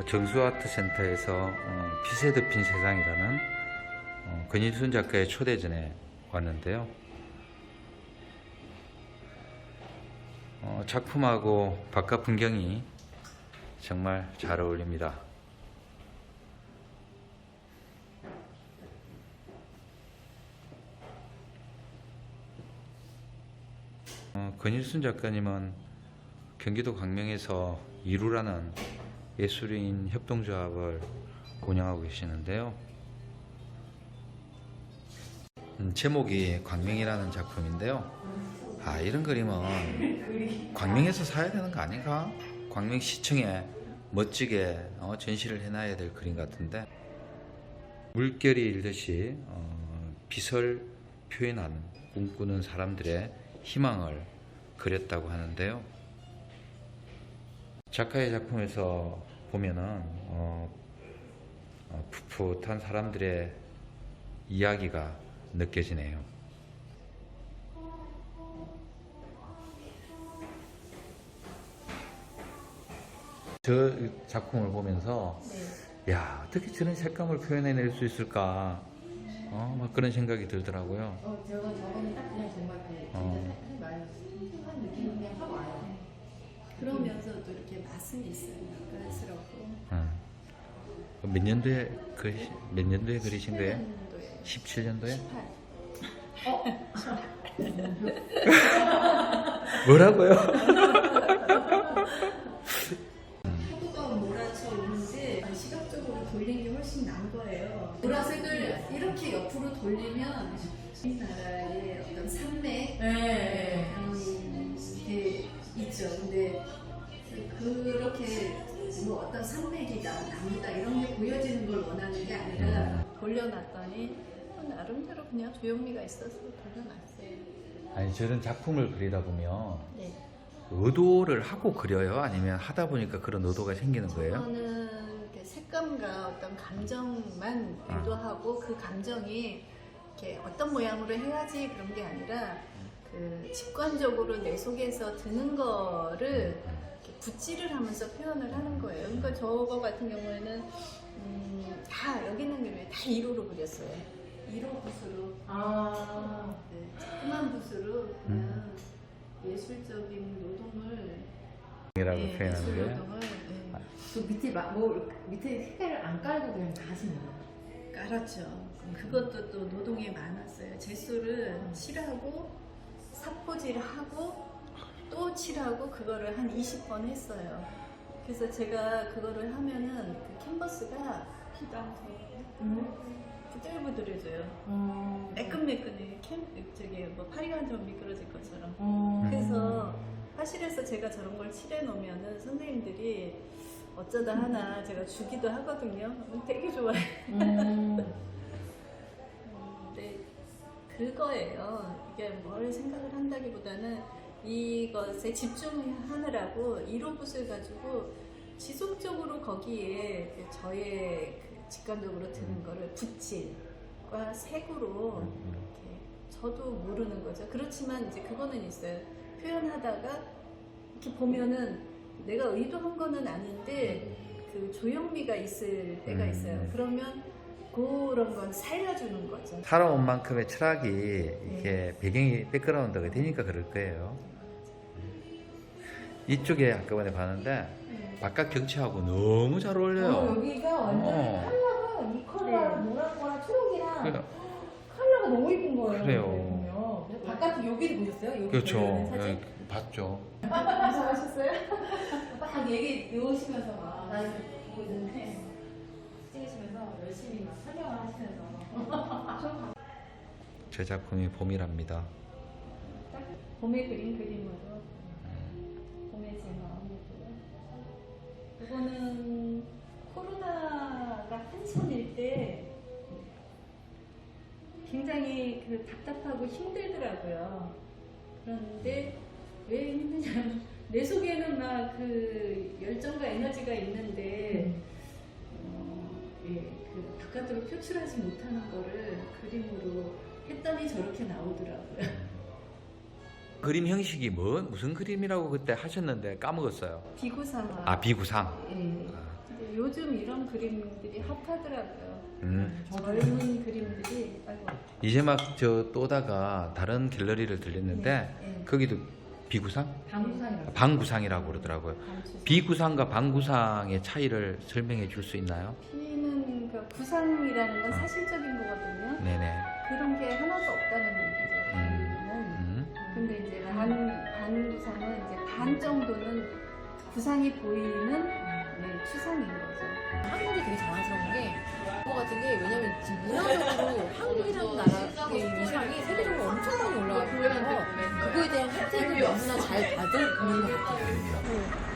정수아트센터에서 어, 빛에 덮인 세상이라는 어, 권일순 작가의 초대전에 왔는데요. 어, 작품하고 바깥 풍경이 정말 잘 어울립니다. 어, 권일순 작가님은 경기도 광명에서 이루라는 예술인 협동조합을 운영하고 계시는데요. 음, 제목이 광명이라는 작품인데요. 아 이런 그림은 광명에서 사야 되는 거 아닌가? 광명 시청에 멋지게 어, 전시를 해놔야 될 그림 같은데 물결이 일듯이 어, 빛을 표현하는 꿈꾸는 사람들의 희망을 그렸다고 하는데요. 작가의 작품에서 보면은 어, 어, 풋풋한 사람들의 이야기가 느껴지네요. 저 작품을 보면서 야 어떻게 저런 색감을 표현해낼 수 있을까? 어, 막 그런 생각이 들더라고요. 어, 저거 저거는 딱 그냥 정말 그 어. 사진 많이 한 느낌이 그냥 확 와요. 이렇게 맛은 있어요. 깐스럽고. 어. 몇 년도에 그리 몇 년도에 그리신 거예요? 8년도에 17년도에? 18. 뭐라고요? 포도가 몰아쳐 오는데 시각적으로 돌린 게 훨씬 나은 거예요. 보라색을 이렇게 옆으로 돌리면 우리나라의 어떤 산맥 네. 음, 게 있죠. 근데 그렇게 뭐 어떤 산맥이다, 나무다 이런 게 보여지는 걸 원하는 게 아니라 돌려놨더니 또 나름대로 그냥 조형미가 있어서 돌려놨어요. 아니 저런 작품을 그리다 보면 네. 의도를 하고 그려요? 아니면 하다 보니까 그런 의도가 생기는 거예요? 저는 이렇게 색감과 어떤 감정만 아. 유도하고 그 감정이 이렇게 어떤 모양으로 해야지 그런 게 아니라 그 직관적으로 내 속에서 드는 거를 붓질을 하면서 표현을 하는 거예요. 그러니까 저거 같은 경우에는 음, 다 여기 있는 그림이 다 1호로 그렸어요. 1호 붓으로 아. 네, 조그만 붓으로 그냥 예술적인 노동을 이라고 네, 표현하는 예술 거예요? 노동을 네, 그 밑에 막, 뭐, 밑에 색깔을 안 깔고 그냥 다 하시는 거예요. 깔았죠. 그것도 또 노동이 많았어요. 제수를 칠하고 삽포질하고 또 칠하고 그거를 한 20번 했어요. 그래서 제가 그거를 하면은 그 캔버스가 피도 안 돼요. 부들부들해져요. 어. 매끈매끈해. 캔 저기 뭐 파리가 좀 미끄러질 것처럼. 어. 그래서 화실에서 제가 저런 걸 칠해 놓으면은 선생님들이 어쩌다 하나 제가 주기도 하거든요. 되게 좋아해. 음. 근데 그거예요. 이게 뭘 생각을 한다기보다는 이것에 집중하느라고 이로붓을 가지고 지속적으로 거기에 그 저의 그 직관적으로 드는 거를 붓질과 색으로 이렇게 저도 모르는 거죠. 그렇지만 이제 그거는 있어요. 표현하다가 이렇게 보면은 내가 의도한 거는 아닌데 그 조형미가 있을 때가 음. 있어요. 그러면 그런 건 살려주는 거죠. 살아온 만큼의 철학이 이렇게 배경이 백그라운드가 되니까 그럴 거예요. 이쪽에 아까번에 봤는데 바깥 경치하고 너무 잘 어, 어울려요. 여기가 완전 어. 컬러가 이 컬러랑 네. 노란 거랑 초록이랑 그래- 컬러가 너무 예쁜 거예요. 그래요. 보면요. 그래서 바깥에 여기를 보셨어요? 여기 그렇죠. 보이는 사진? 예, 봤죠. 무서우셨어요? 막 얘기 넣으시면서 막 보고 있는데 찍으시면서 열심히 막 설명을 하시면서 제 작품이 봄이랍니다. 봄에 그린 그림으로 제 마음이고요. 그거는 코로나가 한참일 때 굉장히 그 답답하고 힘들더라고요. 그런데 왜 힘드냐면 내 속에는 막 그 열정과 에너지가 있는데 어, 예, 그 바깥으로 표출하지 못하는 거를 그림으로 했더니 저렇게 나오더라고요. 그림 형식이 뭐 무슨 그림이라고 그때 하셨는데 까먹었어요. 비구상화. 아 비구상. 예. 아, 근데 요즘 이런 그림들이 핫하더라고요. 음. 젊은 그림들이 아이고 이제 막 저 또다가 다른 갤러리를 들렸는데 네. 거기도 비구상? 방구상이라고. 방구상이라고 그러더라고요. 감추- 비구상과 방구상의 차이를 설명해 줄 수 있나요? 비는 그 구상이라는 건 어. 사실적인 거거든요. 네네. 그런 게 하나도 없다는 얘기죠. 음. 근데 이제 반, 반 구상은 이제 반 정도는 구상이 보이는 네, 추상인 거죠. 한국이 되게 자랑스러운 게 그거 같은 게 왜냐면 지금 문화적으로 한국이라는 나라의 위상이 세계적으로 엄청 많이 올라가고 그거에 대한 혜택을 너무나 잘 받을 것 같아요.